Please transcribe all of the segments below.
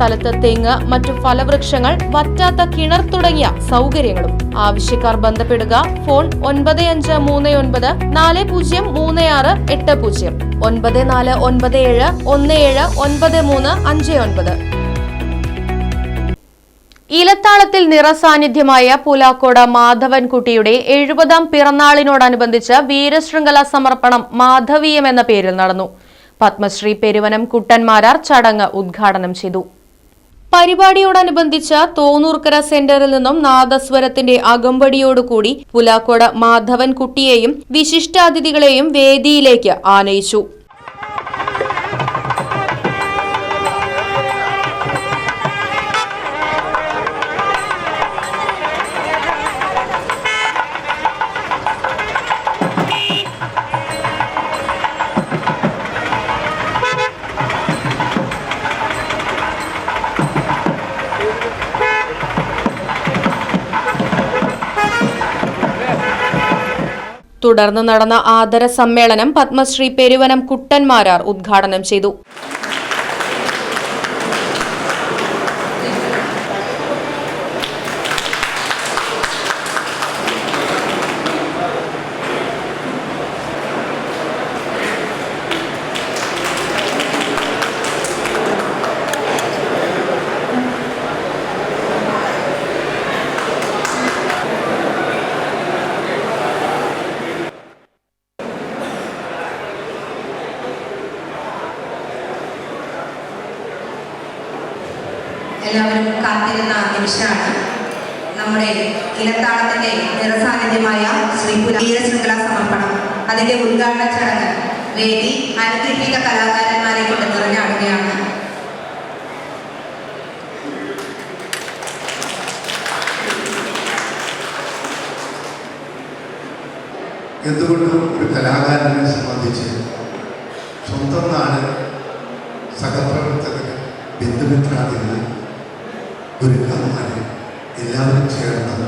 സ്ഥലത്ത് തെങ്ങ് മറ്റു ഫലവൃക്ഷങ്ങൾ വറ്റാത്ത കിണർ തുടങ്ങിയ സൗകര്യങ്ങളും. ആവശ്യക്കാർ ബന്ധപ്പെടുക ഫോൺ ഒൻപത് അഞ്ച് മൂന്ന് ഒൻപത് നാല് പൂജ്യം മൂന്ന് ആറ് എട്ട് പൂജ്യം. ഒൻപത് നാല് ഒൻപത് ഏഴ് ഒന്ന് ഏഴ് ഒൻപത് മൂന്ന് അഞ്ച് ഒൻപത്. ഇലത്താളത്തിൽ നിറസാന്നിധ്യമായ പുലാക്കോട് മാധവൻകുട്ടിയുടെ എഴുപതാം പിറന്നാളിനോടനുബന്ധിച്ച് വീരശൃംഖല സമർപ്പണം മാധവീയം എന്ന പേരിൽ നടന്നു. പത്മശ്രീ പെരുവനം കുട്ടന്മാരാർ ചടങ്ങ് ഉദ്ഘാടനം ചെയ്തു. പരിപാടിയോടനുബന്ധിച്ച് തോന്നൂർക്കര സെന്ററിൽ നിന്നും നാദസ്വരത്തിന്റെ അകമ്പടിയോടുകൂടി പുലാക്കോട് മാധവൻകുട്ടിയെയും വിശിഷ്ടാതിഥികളെയും വേദിയിലേക്ക് ആനയിച്ചു തുടർന്ന് നടന്ന ആദര സമ്മേളനം പത്മശ്രീ പെരുവനം കുട്ടൻമാരാർ ഉദ്ഘാടനം ചെയ്തു എല്ലാവരും കാത്തിരുന്ന നിമിഷമാണ് നമ്മുടെ ഇലത്താളത്തിന്റെ നിറസാന്നിധ്യമായ ശ്രീ വീരശൃംഖല സമർപ്പണം. അതിന്റെ ഉദ്ഘാടന ചടങ്ങ് വേദി അനുഗ്രഹീത കലാകാരന്മാരെ കൊണ്ട് നിറഞ്ഞാടുകയാണ്. എന്തുകൊണ്ടും ഒരു കലാകാരനെ സംബന്ധിച്ച് സ്വന്തം നാട് സഹപ്രവർത്തകർ ബന്ധുമിത്രാദികൾ കാര്യം എല്ലാവരും ചേർന്ന്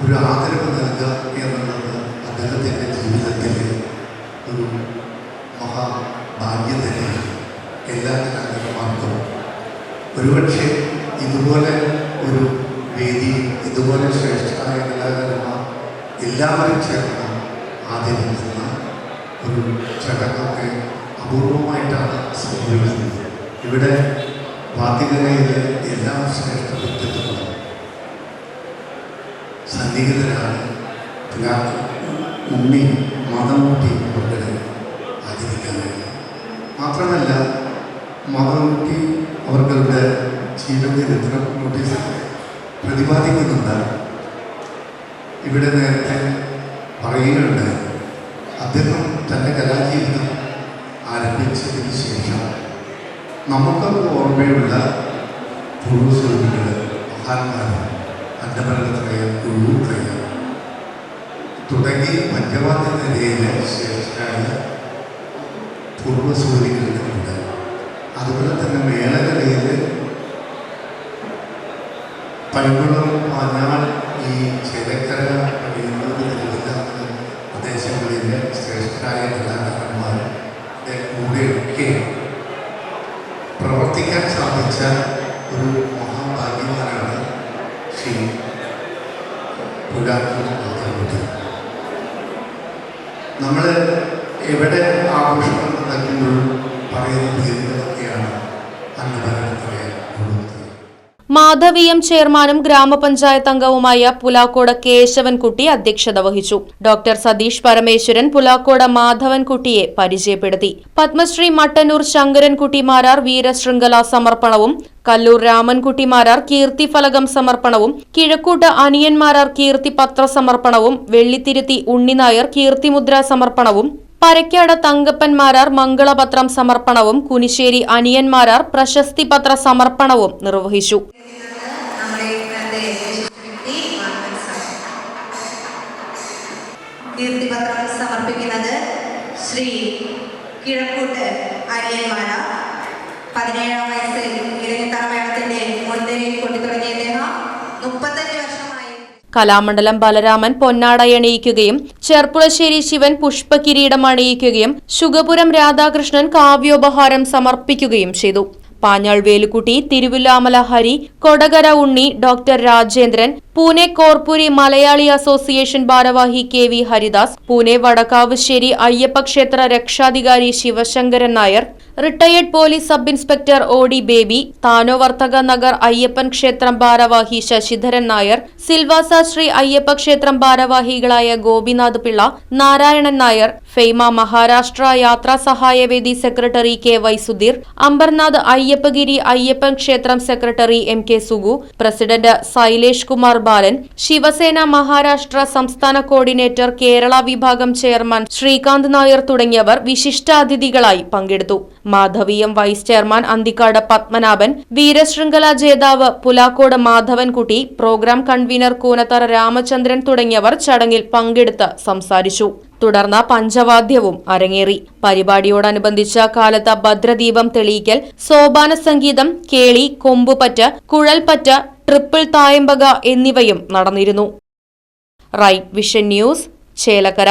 ഒരു ആദരവ് നൽകുക എന്നുള്ളത് അദ്ദേഹത്തിന്റെ ജീവിതത്തിലെ ഒരു മഹാഭാഗ്യം തന്നെയാണ് എല്ലാ കലാകാരന്മാർക്കും ഒരുപക്ഷെ ഇതുപോലെ ഒരു വേദി ഇതുപോലെ ശ്രേഷ്ഠമായ കലാകാരന്മാർ എല്ലാവരും ചേർന്ന് ആദരിക്കുന്ന ഒരു ചടങ്ങൊക്കെ അപൂർവമായിട്ടാണ് സംഭവിക്കുന്നത് ഇവിടെ മാധ്യമതയിലെ എല്ലാ ശ്രേഷ്ഠ വ്യക്തിത്വങ്ങളും സന്നിഹിതരാണ്. ഉണ്ണി മതമുട്ടി അവരുടെ ആചരിക്കാൻ കഴിയും മാത്രമല്ല മതമൂട്ടി അവരുടെ ജീവിതത്തിൽ നോട്ടീസ് പ്രതിപാദിക്കുന്നുണ്ട്. ഇവിടെ നേരത്തെ പറയുകയുണ്ട് അദ്ദേഹം തന്റെ കലാജീവിതം ആരംഭിച്ചതിന് ശേഷം നമുക്കൊക്കെ ഓർമ്മയുള്ള പൂർവസ്വരൂപികൾ മഹാന്മാർ അന്നപരത്രയ ഉള്ളൂത്രയ തുടങ്ങി പഞ്ചവാദ്യ നിലയിലെ ശ്രേഷ്ഠരായ പൂർവസൂരികളുണ്ട് അതുപോലെ തന്നെ മേളകലയിൽ പൈമ്പളം മാഞ്ഞാൾ ഈ ചേലക്കര പ്രദേശങ്ങളിലെ ശ്രേഷ്ഠരായ സാധിച്ച ഒരു മഹാഭാഗ്യവാനാണ് ശ്രീ മാതാവുട്ടി നമ്മൾ എവിടെ ആഘോഷങ്ങൾ നടക്കുമ്പോഴും പറയുന്ന അന്നപരത്രയ കൊടുത്തത് മാധവീയം ചെയർമാനും ഗ്രാമപഞ്ചായത്ത് അംഗവുമായ പുലാക്കോട് കേശവൻകുട്ടി അധ്യക്ഷത വഹിച്ചു. ഡോക്ടർ സതീഷ് പരമേശ്വരൻ പുലാക്കോട് മാധവൻകുട്ടിയെ പരിചയപ്പെടുത്തി. പത്മശ്രീ മട്ടന്നൂർ ശങ്കരൻകുട്ടി മാരാർ വീരശൃംഖല സമർപ്പണവും കല്ലൂർ രാമൻകുട്ടി മാരാർ കീർത്തിഫലകം സമർപ്പണവും കിഴക്കൂട്ട് അനിയന്മാരാർ കീർത്തി പത്ര സമർപ്പണവും വെള്ളിത്തിരുത്തി ഉണ്ണിനായർ കീർത്തിമുദ്ര സമർപ്പണവും പരക്കാട് തങ്കപ്പൻമാരാർ മംഗളപത്രം സമർപ്പണവും കുനിശ്ശേരി അനിയന്മാരാർ പ്രശസ്തി പത്ര സമർപ്പണവും നിർവഹിച്ചു. ശ്രീ പതിനേഴാം വയസ്സിൽ ഇരഞ്ഞിത്തറ മേളത്തിന്റെ മുൻനിരയിൽ കൊണ്ടുതുടങ്ങിയ അദ്ദേഹം മുപ്പത്തഞ്ച് വർഷമായി കലാമണ്ഡലം ബലരാമൻ പൊന്നാടയണിയിക്കുകയും ചെർപ്പുളശ്ശേരി ശിവൻ പുഷ്പകിരീടം അണിയിക്കുകയും ശുഗപുരം രാധാകൃഷ്ണൻ കാവ്യോപഹാരം സമർപ്പിക്കുകയും ചെയ്തു. പാഞ്ഞാൾ വേലുക്കുട്ടി തിരുവില്ലാമല ഹരി കൊടകര ഉണ്ണി ഡോക്ടർ രാജേന്ദ്രൻ പൂനെ കോർപ്പൂരി മലയാളി അസോസിയേഷൻ ഭാരവാഹി കെ വി ഹരിദാസ് പൂനെ വടക്കാവശ്ശേരി അയ്യപ്പ ക്ഷേത്ര രക്ഷാധികാരി Sivasankaran Nair retired police sub inspector O D Baby താനോവർത്തക Nagar Ayyappan ക്ഷേത്രം ഭാരവാഹി ശശിധരൻ നായർ സിൽവാസ ശ്രീ അയ്യപ്പ ക്ഷേത്രം ഭാരവാഹികളായ ഗോപിനാഥ് പിള്ള നാരായണൻ നായർ ഫെയ്മ മഹാരാഷ്ട്ര യാത്രാ സഹായവേദി secretary K Y Sudheer Ambernath Ayyappagiri Ayyappan ക്ഷേത്രം secretary M K Sugu president Sailesh Kumar Balan Shiv Sena Maharashtra സംസ്ഥാന കോർഡിനേറ്റർ കേരള വിഭാഗം ചെയർമാൻ ശ്രീകാന്ത് നായർ തുടങ്ങിയവർ വിശിഷ്ടാതിഥികളായി പങ്കെടുത്തു. മാധവീയം വൈസ് ചെയർമാൻ അന്തിക്കാട് പത്മനാഭൻ വീരശൃംഖല ജേതാവ് പുലാക്കോട് മാധവൻകുട്ടി പ്രോഗ്രാം കൺവീനർ കൂനത്തറ രാമചന്ദ്രൻ തുടങ്ങിയവർ ചടങ്ങിൽ പങ്കെടുത്ത് സംസാരിച്ചു. തുടർന്ന് പഞ്ചവാദ്യവും അരങ്ങേറി. പരിപാടിയോടനുബന്ധിച്ച കാലത്ത് ഭദ്രദീപം തെളിയിക്കൽ സോപാന സംഗീതം കേളി കൊമ്പുപറ്റ് കുഴൽപ്പറ്റ ട്രിപ്പിൾ തായമ്പക എന്നിവയും നടന്നിരുന്നു. Right vision news Chelakkara.